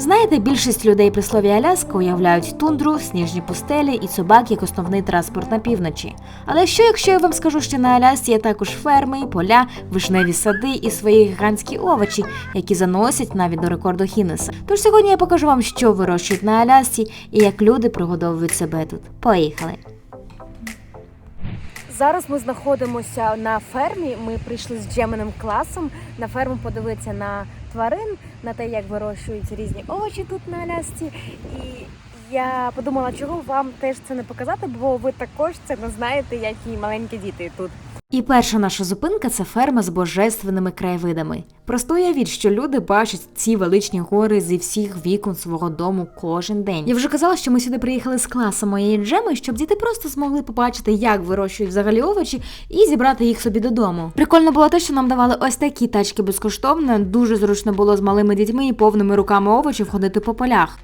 Знаєте, більшість людей при слові Аляска уявляють тундру, сніжні пустелі і собак як основний транспорт на півночі. Але що, якщо я вам скажу, що на Алясці є також ферми, поля, вишневі сади і свої гігантські овочі, які заносять навіть до рекорду Гіннеса. Тож сьогодні я покажу вам, що вирощують на Алясці і як люди пригодовують себе тут. Поїхали! Зараз ми знаходимося на фермі. Ми прийшли з Джеменим класом на ферму подивитися на тварин, на те, як вирощують різні овочі тут на Алясці. І я подумала, чого вам теж це не показати, бо ви також це не знаєте, як і маленькі діти тут. І перша наша зупинка це ферма з божественними краєвидами. Просто уявіть, що люди бачать ці величні гори зі всіх вікон свого дому кожен день. Я вже казала, що ми сюди приїхали з класу моєї джеми, щоб діти просто змогли побачити, як вирощують взагалі овочі, і зібрати їх собі додому. Прикольно було те, що нам давали ось такі тачки безкоштовно. Дуже зручно було з малими дітьми і повними руками овочів ходити по полях.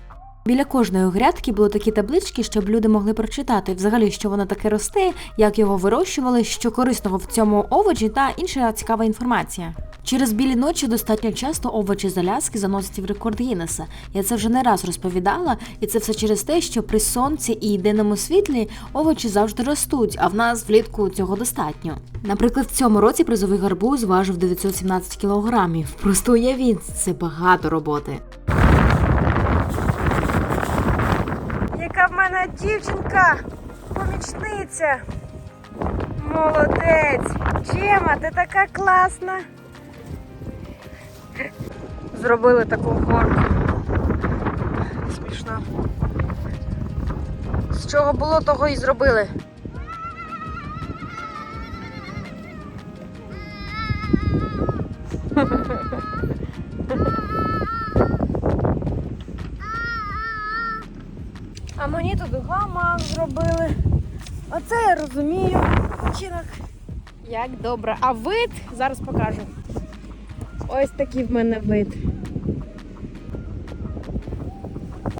Біля кожної грядки були такі таблички, щоб люди могли прочитати взагалі, що воно таке росте, як його вирощували, що корисного в цьому овочі та інша цікава інформація. Через білі ночі достатньо часто овочі з Аляски заносять в рекорд Гіннеса. Я це вже не раз розповідала, і це все через те, що при сонці і денному світлі овочі завжди ростуть, а в нас влітку цього достатньо. Наприклад, в цьому році призовий гарбуз важив 917 кілограмів. Просто уявіть, це багато роботи. Яка в мене дівчинка, помічниця. Молодець. Чема, ти така класна. Зробили таку горку. Смішно. З чого було, того і зробили. А мені тут гамак зробили. Оце я розумію. Вчинок. Як добре. А вид зараз покажу. Ось такий в мене вид.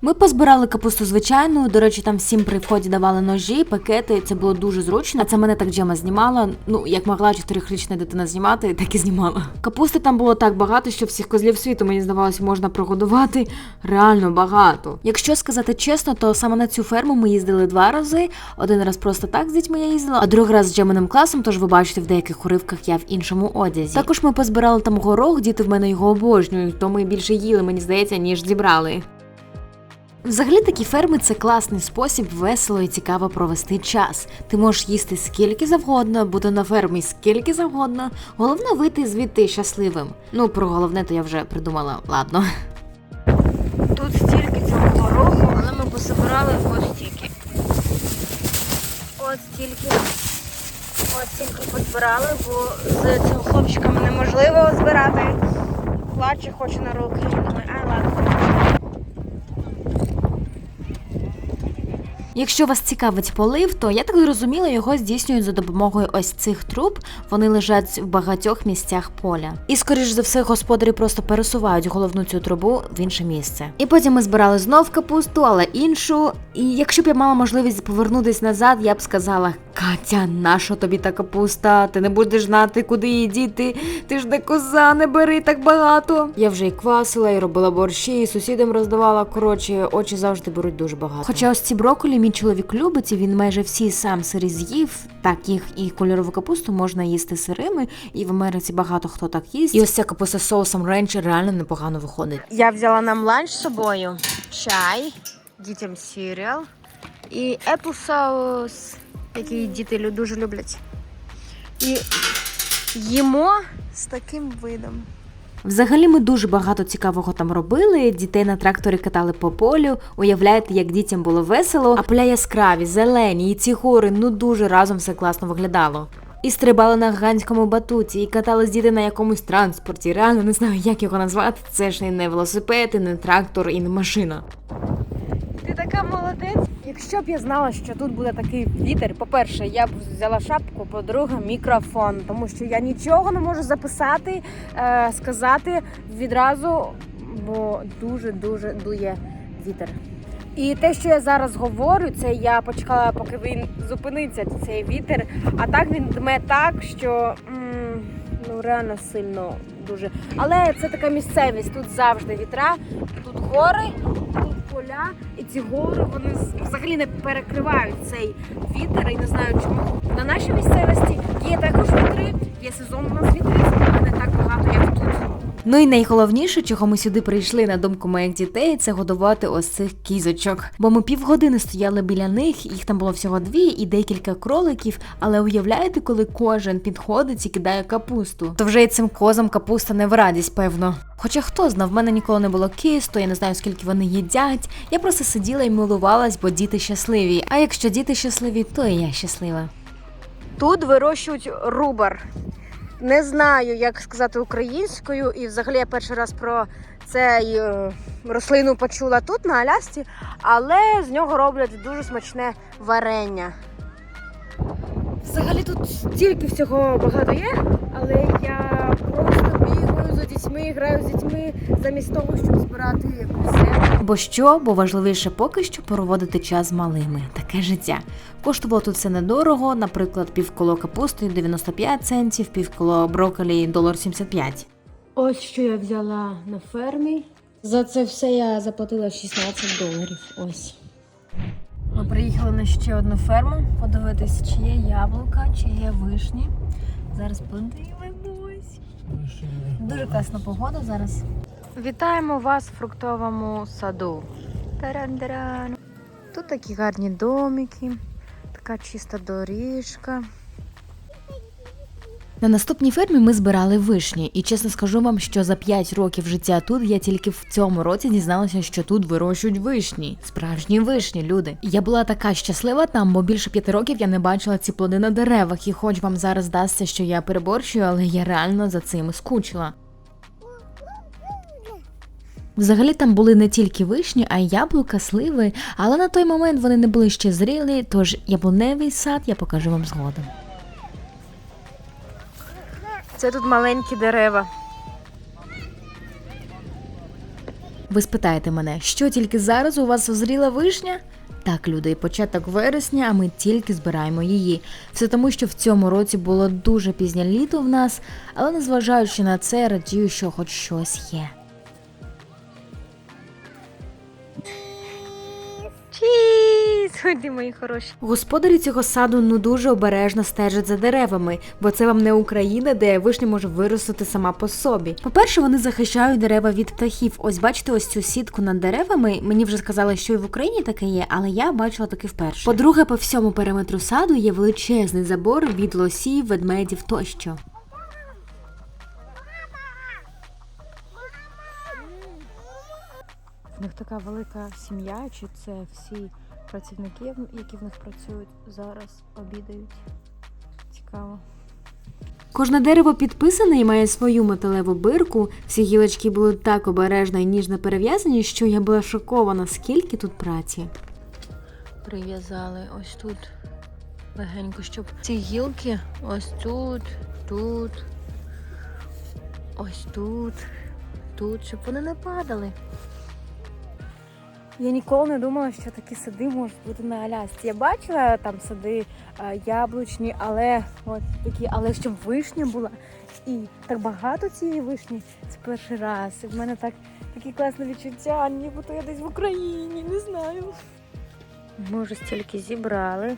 Ми позбирали капусту звичайну. До речі, там всім при вході давали ножі, пакети. Це було дуже зручно. Це мене так Джема знімала. Ну як могла чотирихрічна дитина знімати, так і знімала. Капусти там було так багато, що всіх козлів світу мені здавалося, можна прогодувати реально багато. Якщо сказати чесно, то саме на цю ферму ми їздили два рази. Один раз просто так з дітьми я їздила, а другий раз з Джеминим класом. Тож ви бачите в деяких уривках я в іншому одязі. Також ми позбирали там горох, діти в мене його обожнюють, то ми більше їли, мені здається, ніж зібрали. Взагалі такі ферми це класний спосіб весело і цікаво провести час. Ти можеш їсти скільки завгодно, бути на фермі скільки завгодно. Головне вийти звідти щасливим. Ну про головне то я вже придумала. Ладно. Тут стільки цього гороху, але ми пособирали ось стільки. Ось стільки. Ось стільки позбирали, бо з цим хлопчиком неможливо збирати. Плаче, хоче на руки. Думаю, ай, ладно. Якщо вас цікавить полив, то я так зрозуміла, його здійснюють за допомогою ось цих труб. Вони лежать в багатьох місцях поля. І скоріш за все, господарі просто пересувають головну цю трубу в інше місце. І потім ми збирали знов капусту, але іншу. І якщо б я мала можливість повернутись назад, я б сказала: Катя, нащо тобі та капуста? Ти не будеш знати, куди її діти. Ти ж не коза, не бери так багато. Я вже і квасила, і робила борщі, і сусідам роздавала. Коротше, очі завжди беруть дуже багато. Хоча ось ці брокколі мій чоловік любить, і він майже всі сам сирі з'їв. Так їх і кольорову капусту можна їсти сирими, і в Америці багато хто так їсть. І ось ця капуста з соусом ренчі реально непогано виходить. Я взяла нам ланч з собою, чай, дітям сіріал і apple соус, який діти дуже люблять. І їмо з таким видом. Взагалі ми дуже багато цікавого там робили. Дітей на тракторі катали по полю. Уявляєте, як дітям було весело, а поля яскраві, зелені, і ці гори ну дуже разом все класно виглядало. І стрибали на ганському батуті, і катались діти на якомусь транспорті. Реально не знаю, як його назвати. Це ж не велосипед, і не трактор, і не машина. Ти така молодець. Якщо б я знала, що тут буде такий вітер, по-перше, я б взяла шапку, по-друге, мікрофон, тому що я нічого не можу записати, е, сказати відразу, бо дуже-дуже дує вітер. І те, що я зараз говорю, це я почекала, поки він зупиниться, цей вітер. А так він дме так, що м, ну реально сильно дуже. Але це така місцевість. Тут завжди вітра, тут гори, тут поля, і ці гори вони взагалі не перекривають цей вітер. І не знаю чому. На нашій місцевості є також вітри, є сезон у нас вітрів, але не так багато, як тут. Ну і найголовніше, чого ми сюди прийшли на думку моїх дітей, це годувати ось цих кізочок. Бо ми півгодини стояли біля них, їх там було всього дві і декілька кроликів. Але уявляєте, коли кожен підходить і кидає капусту, то вже й цим козам капуста не в радість, певно. Хоча хто знав, в мене ніколи не було кіз, я не знаю, скільки вони їдять. Я просто сиділа і милувалась, бо діти щасливі. А якщо діти щасливі, то і я щаслива. Тут вирощують рубар. Не знаю, як сказати українською, і взагалі я перший раз про цей е, рослину почула тут, на Алясці, але з нього роблять дуже смачне варення. Взагалі тут стільки всього багато є, але я просто бігаю за дітьми, граю з дітьми замість того, щоб збирати землю. Бо що, бо важливіше поки що проводити час з малими. Таке життя. Коштувало тут все недорого, наприклад, півколо капусти 95 центів, півколо брокколі долар 75. Ось що я взяла на фермі. За це все я заплатила 16 доларів. Ось. Ми приїхали на ще одну ферму подивитися, чи є яблука, чи є вишні. Зараз подивимось. Дуже класна погода зараз. Вітаємо вас в фруктовому саду. Таран-таран. Тут такі гарні домики, така чиста доріжка. На наступній фермі ми збирали вишні, і чесно скажу вам, що за 5 років життя тут я тільки в цьому році дізналася, що тут вирощують вишні. Справжні вишні, люди. Я була така щаслива там, бо більше п'яти років я не бачила ці плоди на деревах, і хоч вам зараз здасться, що я переборщую, але я реально за цим скучила. Взагалі там були не тільки вишні, а й яблука, сливи, але на той момент вони не були ще зрілі, тож яблуневий сад я покажу вам згодом. Це тут маленькі дерева. Ви спитаєте мене, що тільки зараз у вас озріла вишня? Так, люди, початок вересня, а ми тільки збираємо її. Все тому, що в цьому році було дуже пізнє літо в нас, але незважаючи на це, радію, що хоч щось є. Ході, мої хороші. Господарі цього саду ну дуже обережно стежать за деревами, бо це вам не Україна, де вишня може виростити сама по собі. По-перше, вони захищають дерева від птахів. Ось бачите, ось цю сітку над деревами. Мені вже сказали, що і в Україні таке є, але я бачила таке вперше. По-друге, по всьому периметру саду є величезний забор від лосів, ведмедів тощо. В них така велика сім'я, чи це всі працівники, які в них працюють, зараз обідають. Цікаво. Кожне дерево підписане і має свою металеву бирку. Всі гілочки були так обережно і ніжно перев'язані, що я була шокована, скільки тут праці. Прив'язали ось тут легенько, щоб ці гілки ось тут, тут, ось тут, тут, щоб вони не падали. Я ніколи не думала, що такі сади можуть бути на Алясці. Я бачила там сади е, яблучні, але от такі, але щоб вишня була. І так багато цієї вишні це перший раз. І в мене так такі класні відчуття, нібито я десь в Україні, не знаю. Ми вже стільки зібрали.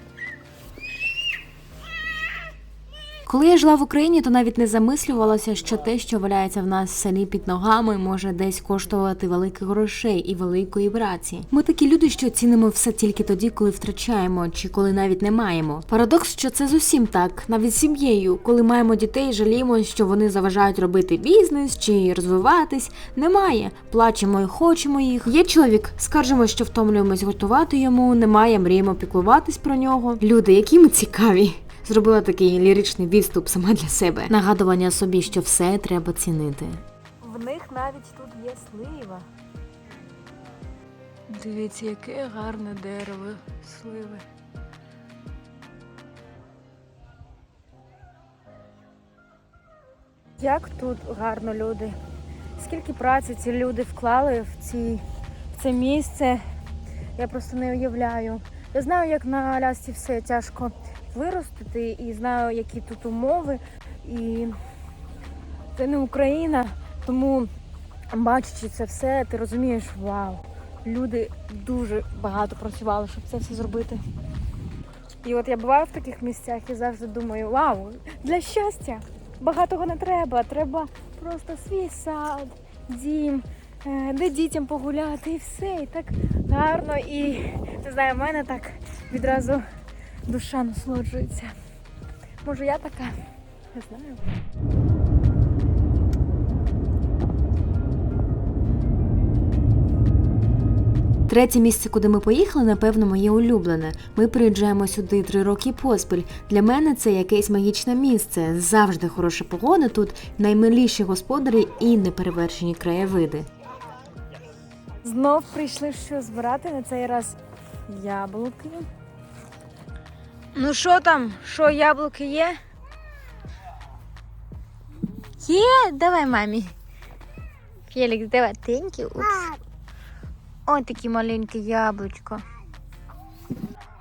Коли я жила в Україні, то навіть не замислювалася, що те, що валяється в нас в селі під ногами, може десь коштувати великих грошей і великої праці. Ми такі люди, що цінимо все тільки тоді, коли втрачаємо чи коли навіть не маємо. Парадокс, що це з так, навіть сім'єю, коли маємо дітей, жаліємо, що вони заважають робити бізнес чи розвиватись. Немає. Плачемо і хочемо їх. Є чоловік, скаржимо, що втомлюємось готувати йому. Немає, мріємо піклуватись про нього. Люди, які ми цікаві. Зробила такий ліричний відступ сама для себе. Нагадування собі, що все треба цінити. В них навіть тут є слива. Дивіться, яке гарне дерево сливи. Як тут гарно люди. Скільки праці ці люди вклали в, ці, в це місце, я просто не уявляю. Я знаю, як на Алясці все тяжко виростити, і знаю, які тут умови. І це не Україна, тому бачачи це все, ти розумієш, вау, люди дуже багато працювали, щоб це все зробити. І от я буваю в таких місцях і завжди думаю, вау, для щастя багатого не треба. Треба просто свій сад, дім, е, де дітям погуляти і все. І так гарно. І не знаю, в мене так відразу душа насолоджується. Може, я така? Не знаю. Третє місце, куди ми поїхали, напевно, моє улюблене. Ми приїжджаємо сюди три роки поспіль. Для мене це якесь магічне місце. Завжди хороша погода тут, наймиліші господарі і неперевершені краєвиди. Знов прийшли що збирати на цей раз яблуки. Ну що там? Що, яблуки є? Є, давай мамі. Фелікс, давай теньки. Упс. Ось такі маленькі яблучко.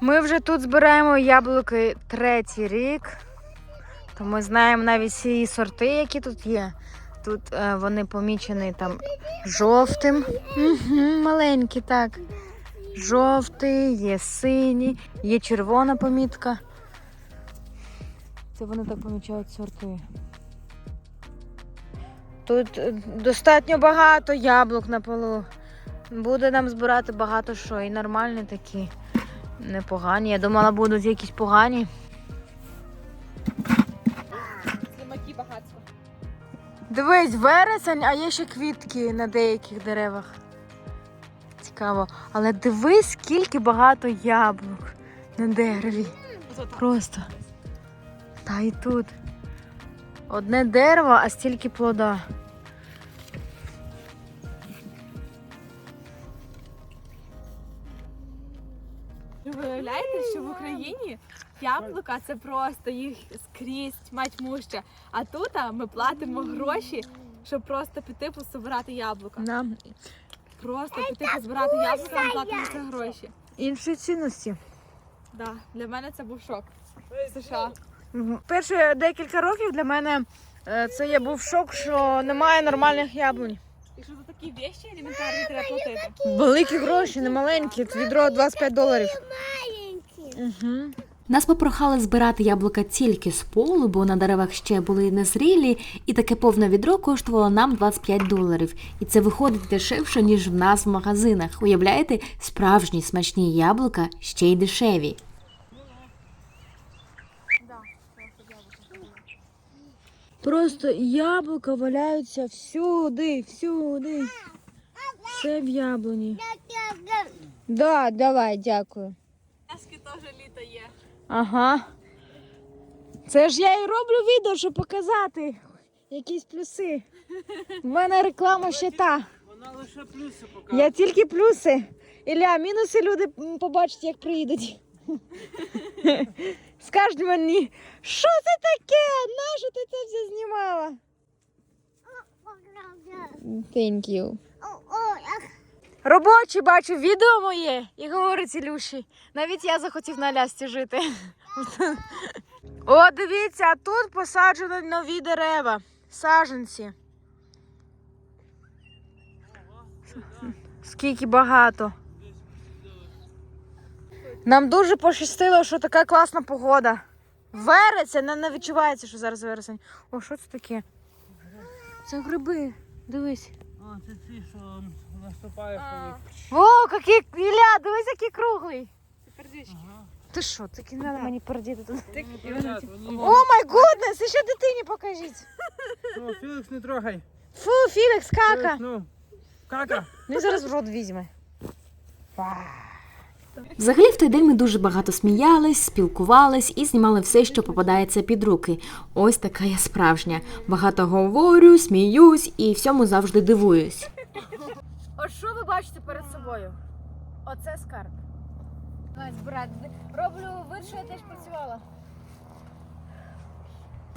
Ми вже тут збираємо яблуки третій рік. То ми знаємо навіть всі сорти, які тут є. Тут е, вони помічені там жовтим. Угу, маленькі, так. Жовтий, є синій, є червона помітка. Це вони так помічають сорти. Тут е, достатньо багато яблук на полу. Буде нам збирати багато що. І нормальні такі, непогані. Я думала, будуть якісь погані. Слимаки багатство. Дивись, вересень, а є ще квітки на деяких деревах. Цікаво. Але дивись, скільки багато яблук на дереві. Просто. Та і тут. Одне дерево, а стільки плода. Ви виявляєте, що в Україні яблука це просто їх скрізь мать муща. А тут а, ми платимо гроші, щоб просто піти пособирати яблука. Нам Просто піти позбирати яблука, ми платимо це гроші. інші цінності. Да, для мене це був шок. США. Мгм. Перші декілька років для мене е, це я був шок, що немає нормальних яблунь. І що за такі вещі елементарні треба платити. Великі гроші, не маленькі. Відро 25 доларів. Угу. Нас попрохали збирати яблука тільки з полу, бо на деревах ще були незрілі, і таке повне відро коштувало нам 25 доларів. І це виходить дешевше, ніж в нас в магазинах. Уявляєте, справжні смачні яблука ще й дешеві. Просто яблука валяються всюди, всюди. Все в яблуні. Да, давай, дякую. Яски теж літо є. Ага. Це ж я і роблю відео, щоб показати якісь плюси. У мене реклама ще та. Вона лише плюси показує. Я тільки плюси. Ілля, мінуси люди побачать, як приїдуть. Скажуть мені, що це таке? Нащо ти це все знімала? Thank you. Робочий бачив відео моє і говорить Ілюші. Навіть я захотів на Алясці жити. О, дивіться, а тут посаджено нові дерева, саджанці. Скільки багато. Нам дуже пощастило, що така класна погода. Вересень, не, не відчувається, що зараз вересень. О, що це таке? Це гриби. Дивись. О, це ті, що наступає А. коли. О, який Ілля, дивись, який круглий. Сердечки. Ага. Ти що, треба мені тут. Ну, порядок, вони- О май гуднес, і ще дитині покажіть. Ну, Філікс, не трогай. Фу, Філікс, кака. Філікс, ну, кака. Він зараз в рот візьме. Взагалі, в той день ми дуже багато сміялись, спілкувались і знімали все, що попадається під руки. Ось така я справжня. Багато говорю, сміюсь і всьому завжди дивуюсь. О, що ви бачите перед собою? Оце скарб. Настя, брат, роблю вид, що я теж працювала.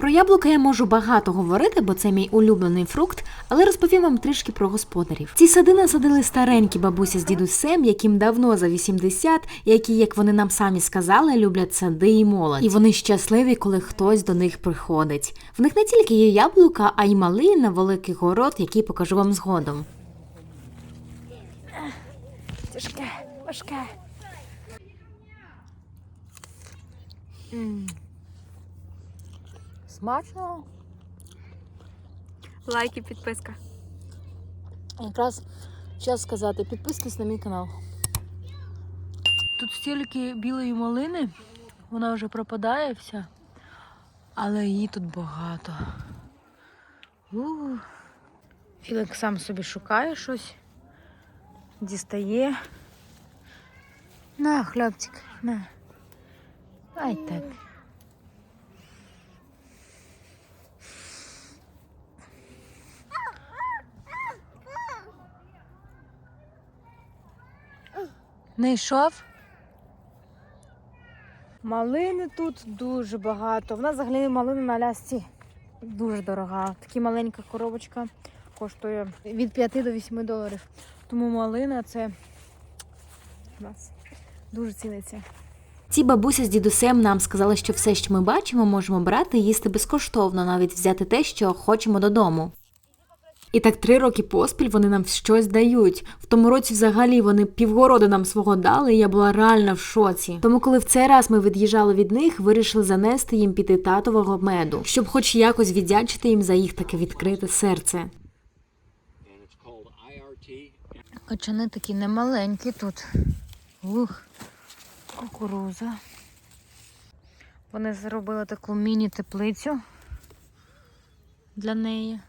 Про яблука я можу багато говорити, бо це мій улюблений фрукт, але розповім вам трішки про господарів. Ці сади насадили старенькі бабуся з дідусем, яким давно за 80, які, як вони нам самі сказали, люблять сади і молодь. І вони щасливі, коли хтось до них приходить. В них не тільки є яблука, а й малина, великий город, який покажу вам згодом. Тяжке, важке. Смачно. Лайк і підписка. Якраз час сказати, підписуйтесь на мій канал. Тут стільки білої малини, вона вже пропадає вся, але її тут багато. У. Філик сам собі шукає щось, дістає. На, хлопчик, на. Ай так. Не йшов? Малини тут дуже багато. В нас взагалі малина на Алясці дуже дорога. Така маленька коробочка коштує від 5 до 8 доларів. Тому малина це в нас дуже ціниться. Ці бабуся з дідусем нам сказали, що все, що ми бачимо, можемо брати і їсти безкоштовно, навіть взяти те, що хочемо додому. І так три роки поспіль вони нам щось дають. В тому році взагалі вони півгороду нам свого дали, і я була реально в шоці. Тому, коли в цей раз ми від'їжджали від них, вирішили занести їм піти татового меду, щоб хоч якось віддячити їм за їх таке відкрите серце. Качани такі немаленькі тут. Ух, кукуруза. Вони зробили таку міні-теплицю для неї.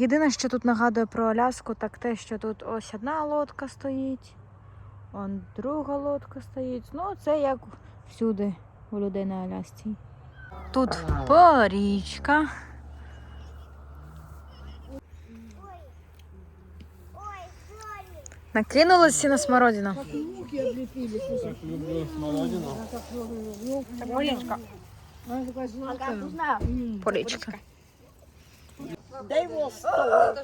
Єдине, що тут нагадує про Аляску, так те, що тут ось одна лодка стоїть, он друга лодка стоїть. Ну, це як всюди у людей на Алясці. Тут порічка. Накинулися на смородину. Люблю смородину. Полічка. Полічка. They will store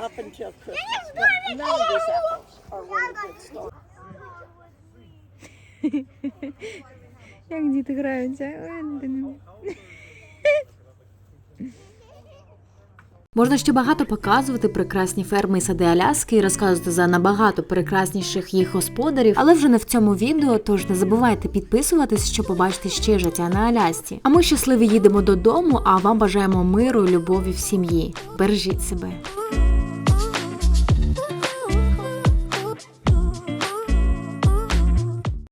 up until Christmas. But none of these apples are really good store. Як діти граються. Можна ще багато показувати прекрасні ферми і сади Аляски і розказувати за набагато прекрасніших їх господарів, але вже не в цьому відео. Тож не забувайте підписуватись, щоб побачити ще життя на Алясці. А ми щасливі їдемо додому. А вам бажаємо миру любові в сім'ї. Бережіть себе.